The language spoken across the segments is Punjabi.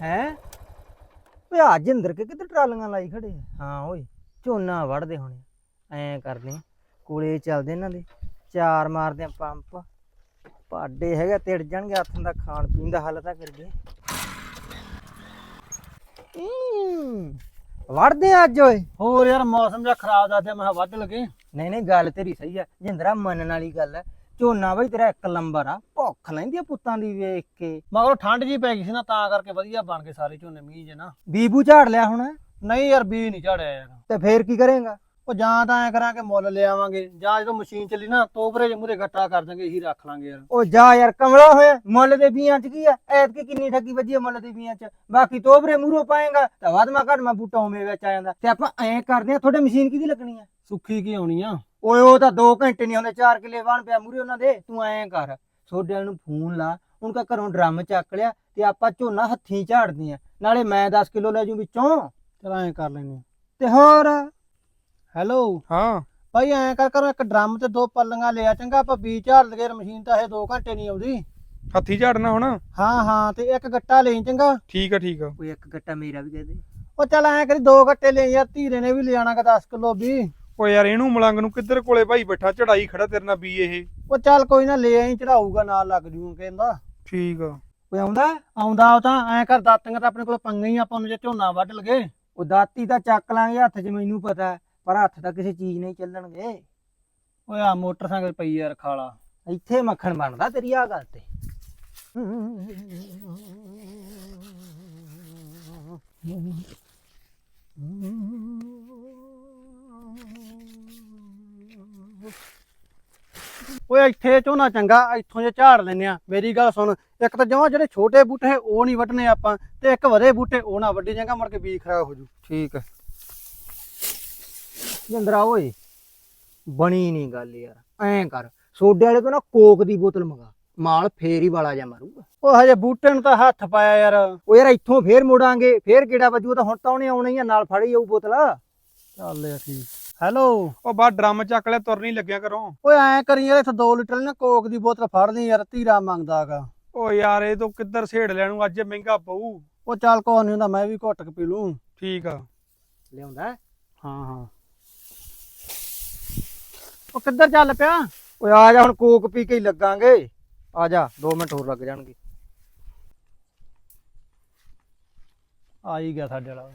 ਹੈ? ਓਏ ਆ ਜਿੰਦਰ ਕੇ ਕਿਤੇ ਟਰਾਲੀਆਂ ਲਾਈ ਖੜੇ ਆ? ਹਾਂ ਓਏ ਝੋਨਾ ਵੜਦੇ ਹੋਣੇ ਐਂ ਕਰਦੇ ਆ, ਕੋਲੇ ਚੱਲਦੇ ਇਹਨਾਂ ਦੇ ਚਾਰ ਮਾਰਦੇ ਆ ਪੰਪ। ਪਾਡੇ ਹੈਗਾ ਤਿੜ ਜਾਣਗੇ ਹੱਥਾਂ ਦਾ ਖਾਣ ਪੀਣ ਦਾ ਹੱਲ ਤਾਂ ਕਰੀਏ। ਵੜਦੇ ਆ ਅੱਜ ਓਏ। ਹੋਰ ਯਾਰ ਮੌਸਮ ਜਿਹਾ ਖਰਾਬ ਦੱਸਦੇ ਮੈਂ ਕਿਹਾ ਵੱਢ ਲਗੇ। ਨਹੀਂ ਨਹੀਂ ਗੱਲ ਤੇਰੀ ਸਹੀ ਆ। ਜਿੰਦਰਾ ਮੰਨਣ ਵਾਲੀ ਗੱਲ ਹੈ ਝੋਨਾ ਬਈ ਤੇਰਾ ਇੱਕ ਨੰਬਰ ਆ ਭੁੱਖ ਲੈਂਦੀ ਆ ਪੁੱਤਾਂ ਦੀ ਵੇਖ ਕੇ। ਮਗਰੋਂ ਠੰਡ ਜੀ ਪੈ ਗਈ ਸੀ ਨਾ ਤਾਂ ਕਰਕੇ ਵਧੀਆ ਬਣ ਗਏ ਸਾਰੇ ਝੋਨੇ ਮੀਂਹ ਜੇ ਨਾ। ਬੀਬੂ ਝਾੜ ਲਿਆ ਹੁਣ? ਨਹੀਂ ਯਾਰ ਬੀਜ ਨਹੀਂ ਝਾੜਿਆ ਯਾਰ। ਤੇ ਫੇਰ ਕੀ ਕਰੇਗਾ? ਉਹ ਜਾਂ ਤਾਂ ਐ ਕਰਾਂਗੇ ਮੁੱਲ ਲੈ ਆਵਾਂਗੇ ਜਾਂ ਜਦੋਂ ਮਸ਼ੀਨ ਚੱਲੀ ਨਾ ਤੋਪਰੇ ਜੇ ਮੂਰੇ ਗੱਟਾ ਕਰ ਦਾਂਗੇ ਇਹੀ ਰੱਖ ਲਾਂਗੇ ਯਾਰ। ਉਹ ਜਾ ਯਾਰ ਕਮਲਾ ਹੋਇਆ ਮੁੱਲ ਦੇ ਬੀਆਂ ਚ ਕੀ ਆ? ਐਤਕੀ ਕਿੰਨੀ ਠੱਗੀ ਵੱਜੀ ਆ ਮੁੱਲ ਦੇ ਬੀਆਂ ਚ? ਬਾਕੀ ਤੋਬਰੇ ਮੂਰੋਂ ਪਾਏਗਾ ਤਾਂ ਵਾਦਮਾ ਘਟਮਾ ਬੂਟਾ ਉਵੇਂ ਵਿੱਚ ਆ ਜਾਂਦਾ। ਤੇ ਆਪਾਂ ਐਂ ਕਰਦੇ ਆ ਤੁਹਾਡੇ ਮਸ਼ੀਨ ਕਿਹਦੀ ਲੱਗਣੀ ਆ? ਸੁੱਖੀ ਕੀ ਆਉਣੀ ਆ? ਓਏ ਉਹ ਤਾਂ 2 ਘੰਟੇ ਨਹੀਂ ਹੁੰਦੇ 4 ਕਿਲੇ ਵਾਣ ਪਿਆ ਮੂਰੇ ਉਹਨਾਂ ਦੇ। ਤੂੰ ਐਂ ਕਰ ਸੋਡੇ ਵਾਲੇ ਨੂੰ ਫੋਨ ਲਾ ਉਹਨਾਂ ਦਾ ਘਰੋਂ ਡਰਮ ਚੱਕ ਲਿਆ ਤੇ ਆਪਾਂ ਝੋਨਾ ਹੱਥੀਂ ਝਾੜਦੇ ਆ। ਨਾਲੇ ਮੈਂ 10 ਕਿਲੋ ਲੈ ਜੂ ਵਿੱਚੋਂ। ਚਲ ਐਂ ਕਰ ਲੈਨੇ ਤੇ ਹੋਰ? ਹੈਲੋ? ਹਾਂ। ਭਾਈ ਐਂ ਕਰ ਕਰੋ ਇੱਕ ਡਰਮ ਤੇ ਦੋ ਪੱਲੀਆਂ ਲਿਆ ਚੰਗਾ ਆਪਾਂ ਬੀਜ ਝਾੜ ਲਗੇ ਮਸ਼ੀਨ ਤਾਂ ਇਹ 2 ਘੰਟੇ ਨਹੀਂ ਆਉਂਦੀ। ਹੱਥੀ ਝਾੜਨਾ ਹੁਣ? ਹਾਂ ਹਾਂ ਤੇ ਇੱਕ ਗੱਟਾ ਲਈ ਚੰਗਾ। ਠੀਕ ਆ ਠੀਕ ਆ। ਕੋਈ ਇੱਕ ਗੱਟਾ ਮੇਰਾ ਵੀ ਦੇ ਦੇ। ਉਹ ਚੱਲ ਐਂ ਕਰੀ ਦੋ ਗੱਟੇ ਲੈ ਯਾਰ ਧੀਰੇ ਨੇ ਵੀ ਲਿਆਣਾ ਕਿ 10 ਕਿਲੋ ਵੀ। ਓ ਯਾਰ ਇਹਨੂੰ ਮਲੰਗ ਨੂੰ ਕਿੱਧਰ ਕੋਲੇ ਭਾਈ ਬੈਠਾ ਚੜਾਈ ਖੜਾ ਤੇਰੇ ਨਾਲ ਵੀ ਇਹ। ਉਹ ਚੱਲ ਕੋਈ ਨਾ ਲੈ ਆਈ ਚੜਾਊਗਾ ਨਾਲ ਲੱਗ ਜੂ ਕਹਿੰਦਾ। ਠੀਕ ਆ। ਕੋਈ ਆਉਂਦਾ? ਆਉਂਦਾ ਉਹ ਤਾਂ ਐਂ ਕਰ ਦਾਤੀਆਂ ਤਾਂ ਆਪਣੇ ਕੋਲ ਪੰਗੀਆਂ ਹੀ ਆਪਾਂ ਨੂੰ ਜੇ ਝੋਨਾ ਵੱਢ ਲਗੇ। ਉਹ ਦਾਤੀ ਤਾਂ ਚੱਕ ਲਾਂਗੇ ਹੱਥ 'ਚ ਮੈਨੂੰ ਪਤਾ ਹੈ, ਪਰ ਹੱਥ ਤਾਂ ਕਿਸੇ ਚੀਜ਼ ਨਹੀਂ ਚੱਲਣਗੇ। ਓਏ ਆ ਮੋਟਰਸਾਈਕਲ ਪਈ ਯਾਰ ਖਾਲਾ ਇੱਥੇ ਮੱਖਣ ਬਣਦਾ ਤੇਰੀ ਆ ਗੱਲ ਤੇ। ਓਏ ਇੱਥੇ ਝੋਨਾ ਚੰਗਾ ਇੱਥੋਂ ਜੇ ਝਾੜ ਲੈਨੇ ਆ ਮੇਰੀ ਗੱਲ ਸੁਣ ਇੱਕ ਤਾਂ ਜਮਾਂ ਜਿਹੜੇ ਛੋਟੇ ਬੂਟੇ ਉਹ ਨਹੀਂ ਵੱਢਣੇ ਆਪਾਂ ਤੇ ਇੱਕ ਵਧੇ ਬੂਟੇ ਉਹ ਨਾ ਵੱਢੀ ਜਾਂਗਾ ਮੁੜ ਕੇ ਬੀਜ ਖਰਾਬ ਹੋ ਜੂ। ਠੀਕ ਹੈ। ਜਿੰਦਰਾ ਓਏ ਬਣੀ ਨਹੀਂ ਗੱਲ ਯਾਰ ਐਂ ਕਰ ਸੋਡੇ ਵਾਲੇ ਤੋਂ ਨਾ ਕੋਕ ਦੀ ਬੋਤਲ ਮੰਗਾ ਮਾਲ ਫੇਰ ਹੀ ਵਾਲਾ ਜਾ ਮਾਰੂਗਾ। ਉਹ ਹਜੇ ਬੂਟੇ ਨੂੰ ਤਾਂ ਹੱਥ ਪਾਇਆ ਯਾਰ ਉਹ ਯਾਰ ਇੱਥੋਂ ਫੇਰ ਮੁੜਾਂਗੇ ਫੇਰ ਕਿਹੜਾ ਵੱਜੂ ਤਾਂ ਹੁਣ ਤਾਂ ਉਹਨੇ ਆਉਣਾ ਹੀ ਆ ਨਾਲ ਫੜੀ ਜਾਊ ਬੋਤਲ। ਚੱਲ ਯਾਰ ਠੀਕ। ਹੈਲੋ। ਓ ਬਾ ਡਰਮ ਚੱਕ ਲੈ ਤੁਰ ਨਹੀਂ ਲੱਗਿਆ ਕਰੋ ਓਏ ਐਂ ਕਰੀ ਯਾਰ ਇੱਥੇ 2 ਲੀਟਰ ਨਾ ਕੋਕ ਦੀ ਬੋਤਲ ਫੜ ਲਈ ਯਾਰ ਧੀਰਾ ਮੰਗਦਾਗਾ ਓ ਯਾਰ ਇਹ ਤੋਂ ਕਿੱਧਰ ਛੇੜ ਲੈਣੂ? ਅੱਜ ਮਹਿੰਗਾ ਪਊ। ਉਹ ਚੱਲ ਕੋਈ ਨਹੀਂ ਹੁੰਦਾ ਮੈਂ ਵੀ ਘੁੱਟ ਕੇ ਪੀ ਲੂੰ। ਠੀਕ ਆ। ਲਿਆਉਂਦਾ? ਹਾਂ ਹਾਂ। ਉਹ ਕਿੱਧਰ ਚੱਲ ਪਿਆ? ਓਏ ਆ ਜਾ ਹੁਣ ਕੋਕ ਪੀ ਕੇ ਹੀ ਲੱਗਾਂਗੇ। ਆ ਜਾ 2 ਮਿੰਟ ਹੋਰ ਲੱਗ ਜਾਣਗੇ। ਆ ਹੀ ਗਿਆ ਸਾਡੇ ਵਾਲਾ।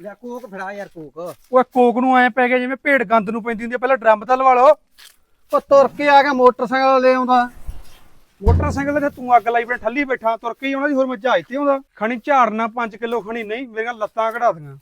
ਲੈ ਕੋਕ ਫੜਾ ਯਾਰ ਕੋਕ। ਓਏ ਕੋਕ ਨੂੰ ਐ ਪੈ ਗਿਆ ਜਿਵੇਂ ਭੇਡ ਗੰਦ ਨੂੰ ਪੈਂਦੀ ਹੁੰਦੀ ਆ ਪਹਿਲਾਂ ਡਰਮ ਤਾਂ ਲਵਾ ਲਓ। ਉਹ ਤੁਰ ਕੇ ਆ ਗਿਆ ਮੋਟਰਸਾਈਕਲ ਲੈ ਆਉਂਦਾ। ਮੋਟਰਸਾਈਕਲ ਤੇ ਤੂੰ ਅੱਗ ਲਾਈ ਬੈਠਾ ਠੱਲੀ ਬੈਠਾ ਤੁਰ ਕੇ ਹੀ ਆਉਣਾ ਸੀ ਹੋਰ ਮੈਂ ਜਹਾਜ਼ ਤੇ ਆਉਂਦਾ। ਖਣੀ ਝਾੜਨਾ 5 ਕਿਲੋ ਖਣੀ ਨਹੀਂ ਮੇਰੀਆਂ ਲੱਤਾਂ ਕਢਾ ਦੀਆਂ।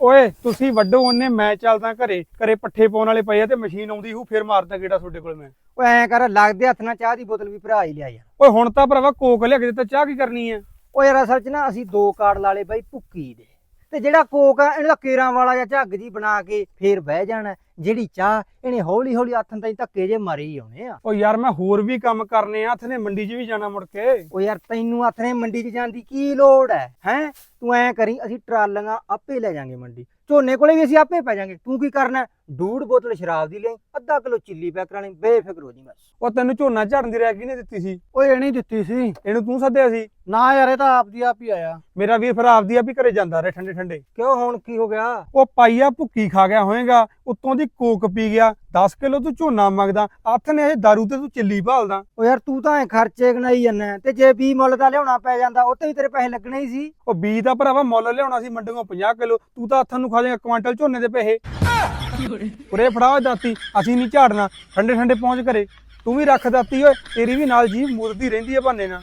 ਓਏ ਤੁਸੀਂ ਵੱਡੋ ਉਹਨੇ ਮੈਂ ਚੱਲਦਾ ਘਰੇ ਘਰੇ ਪੱਠੇ ਪਾਉਣ ਵਾਲੇ ਪਏ ਆ ਤੇ ਮਸ਼ੀਨ ਆਉਂਦੀ ਹੂ ਫਿਰ ਮਾਰਦਾ ਗੇੜਾ ਤੁਹਾਡੇ ਕੋਲ ਮੈਂ। ਓਏ ਐਂ ਕਰ ਲੱਗਦੇ ਹੱਥ ਨਾਲ ਚਾਹ ਦੀ ਬੋਤਲ ਵੀ ਭਰਾ ਹੀ ਲਿਆ ਯਾਰ। ਓਏ ਹੁਣ ਤਾਂ ਭਰਾਵਾ ਕੋਕ ਲਿਆ ਕੇ ਦਿੱਤਾ ਚਾਹ ਕੀ ਕਰਨੀ ਆ? ਓ ਯਾਰ ਅਸਲ 'ਚ ਨਾ ਅਸੀਂ ਦੋ ਕਾਰਡ ਲਾਲੇ ਬਾਈ ਭੁੱਕੀ ਦੇ। ਤੇ ਜਿਹੜਾ ਕੋਕ ਆ, ਇਹਨਾਂ ਦਾ ਕੇਰਾਂ ਵਾਲਾ ਜਾਂ ਝੱਗ ਜੀ ਬਣਾ ਕੇ ਫੇਰ ਬਹਿ ਜਾਣਾ। ਜਿਹੜੀ ਚਾਹ ਇਹਨੇ ਹੌਲੀ ਹੌਲੀ ਹੱਥਾਂ ਤਾਈਂ ਧੱਕੇ ਜੇ ਮਾਰੇ ਹੀ ਆਉਣੇ ਆ। ਓ ਯਾਰ ਮੈਂ ਹੋਰ ਵੀ ਕੰਮ ਕਰਨੇ ਆ ਹੱਥ ਨੇ ਮੰਡੀ 'ਚ ਵੀ ਜਾਣਾ ਮੁੜ ਕੇ। ਓ ਯਾਰ ਤੈਨੂੰ ਹੱਥ ਨੇ ਮੰਡੀ 'ਚ ਜਾਣ ਦੀ ਕੀ ਲੋੜ ਹੈ ਹੈ? ਤੂੰ ਐਂ ਕਰੀ ਅਸੀਂ ਟਰਾਲੀਆਂ ਆਪੇ ਲੈ ਜਾਾਂਗੇ ਮੰਡੀ। ਝੋਨੇ ਕੋਲੇ ਵੀ ਅਸੀਂ ਆਪੇ ਪੈ ਜਾਾਂਗੇ। ਤੂੰ ਕੀ ਕਰਨਾ? ਡੂੜ ਬੋਤਲ ਸ਼ਰਾਬ ਦੀ ਲਈ ਅੱਧਾ ਕਿਲੋ ਚਿੱਲੀ ਪੈਕ ਕਰਾਣੀ ਬੇਫਿਕਰ ਹੋ ਜੀ ਬਸ। ਉਹ ਤੈਨੂੰ ਝੋਨਾ ਝੜਨ ਦੀ ਰਹਿ ਕਿਹਨੇ ਦਿੱਤੀ ਸੀ? ਓਏ ਇਹ ਨਹੀਂ ਦਿੱਤੀ ਸੀ। ਇਹਨੂੰ ਤੂੰ ਸੱਦਿਆ ਸੀ? ਨਾ ਯਾਰ ਇਹ ਤਾਂ ਆਪਦੀ ਆਪ ਹੀ ਆਇਆ। ਮੇਰਾ ਵੀਰ ਫਿਰ ਆਪਦੀ ਆ ਵੀ ਘਰੇ ਜਾਂਦਾ ਰਹੇ ਠੰਡੇ ਠੰਡੇ ਕਿਉਂ ਹੁਣ ਕੀ ਹੋ ਗਿਆ? ਉਹ ਪਾਈਆ ਭੁੱਕੀ ਖਾ ਗਿਆ ਹੋਏਗਾ ਉੱਤੋਂ ਦੀ ਕੋਕ ਪੀ ਗਿਆ 10 ਕਿਲੋ ਤੂੰ ਝੋਨਾ ਮੰਗਦਾ ਹੱਥ ਨੇ ਇਹ ਦਾਰੂ ਤੇ ਤੂੰ ਚਿੱਲੀ ਭਾਲਦਾ। ਓ ਯਾਰ ਤੂੰ ਤਾਂ ਐ ਖਰਚੇ ਗਣਾਈ ਜਾਂਦਾ ਤੇ ਜੇ ਵੀ ਮੁੱਲ ਦਾ ਲਿਆਉਣਾ ਪੈ ਜਾਂਦਾ ਉੱਤੇ ਵੀ ਤੇਰੇ ਪੈਸੇ ਲੱਗਣੇ ਹੀ ਸੀ। ਉਹ ਬੀਜ ਦਾ ਭਰਾਵਾ ਮੁੱਲ ਲਿਆਉਣਾ ਸੀ ਮੰਡੀੋਂ 50 ਕਿਲੋ ਤੂੰ ਤਾਂ ਹੱਥਾਂ ਨੂੰ ਖਾ ਜਾਏਗਾ ਕੁਆਂਟਲ ਝੋਨੇ ਦੇ ਪੈਸੇ। ਉਰੇ ਫੜਾ ਦਾਤੀ ਅਸੀਂ ਨਹੀਂ ਝਾੜਨਾ ਠੰਡੇ ਠੰਡੇ ਪਹੁੰਚ ਘਰੇ। ਤੂੰ ਵੀ ਰੱਖ ਦਾਤੀ ਓਏ ਤੇਰੀ ਵੀ ਨਾਲ ਜੀਭ ਮੁਰਦੀ ਰਹਿੰਦੀ ਹੈ ਬਹਾਨੇ ਨਾਲ।